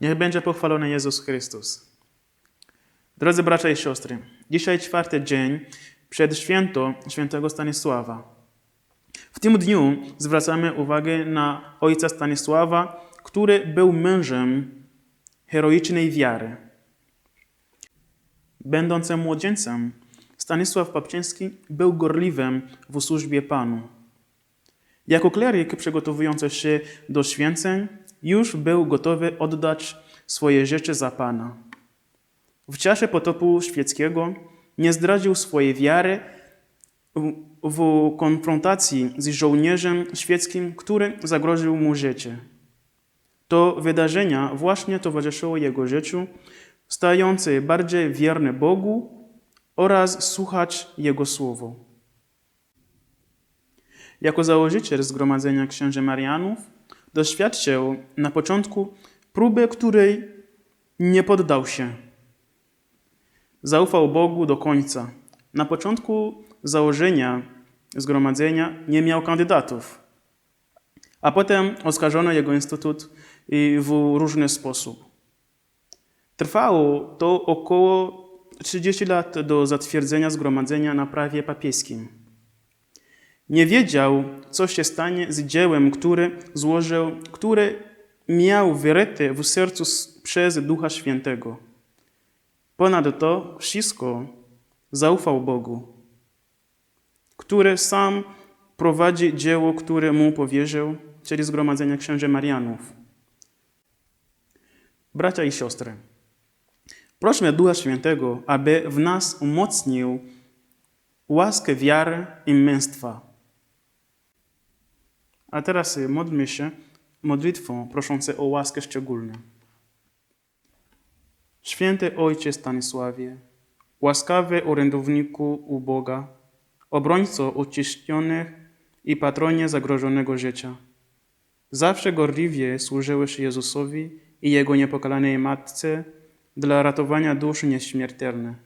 Niech będzie pochwalony Jezus Chrystus. Drodzy bracia i siostry, dzisiaj czwarty dzień przed święto świętego Stanisława. W tym dniu zwracamy uwagę na ojca Stanisława, który był mężem heroicznej wiary. Będąc młodzieńcem, Stanisław Papczyński był gorliwym w służbie Panu. Jako kleryk przygotowujący się do święceń, już był gotowy oddać swoje życie za Pana. W czasie potopu świeckiego nie zdradził swojej wiary w konfrontacji z żołnierzem świeckim, który zagroził mu życie. To wydarzenia właśnie towarzyszyło jego życiu, stający bardziej wierny Bogu oraz słuchać Jego słowo. Jako założyciel Zgromadzenia Księży Marianów doświadczył na początku próby, której nie poddał się. Zaufał Bogu do końca. Na początku założenia zgromadzenia nie miał kandydatów, a potem oskarżono jego instytut w różny sposób. Trwało to około 30 lat do zatwierdzenia zgromadzenia na prawie papieskim. Nie wiedział, co się stanie z dziełem, które złożył, które miał wyryte w sercu przez Ducha Świętego. Ponad to wszystko zaufał Bogu, który sam prowadzi dzieło, które mu powierzył, czyli Zgromadzenie Księży Marianów. Bracia i siostry, prośmy Ducha Świętego, aby w nas umocnił łaskę wiary i męstwa. A teraz modlmy się modlitwą proszącą o łaskę szczególną. Święty Ojcze Stanisławie, łaskawy orędowniku u Boga, obrońco uciśnionych i patronie zagrożonego życia, zawsze gorliwie służyłeś Jezusowi i Jego niepokalanej Matce dla ratowania dusz nieśmiertelnych.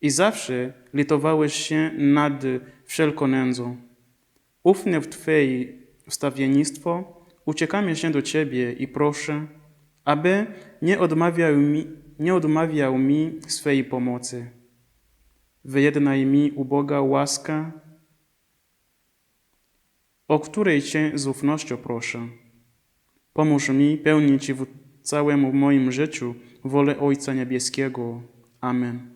I zawsze litowałeś się nad wszelką nędzą. Ufny w Twoje wstawiennictwo, uciekamy się do Ciebie i proszę, aby nie odmawiał mi, nie odmawiał mi swej pomocy. Wyjednaj mi u Boga łaskę, o której Cię z ufnością proszę. Pomóż mi pełnić w całym moim życiu wolę Ojca Niebieskiego. Amen.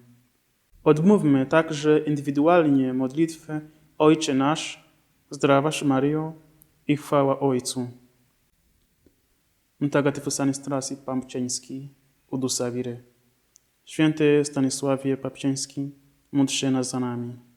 Odmówmy także indywidualnie modlitwę Ojcze nasz, zdrowaś Mario i chwała Ojcu. Mtagatyfu Stanisławie Papczyński, Udusa Wiry. Święty Stanisławie Papczyński, módl się nas za nami.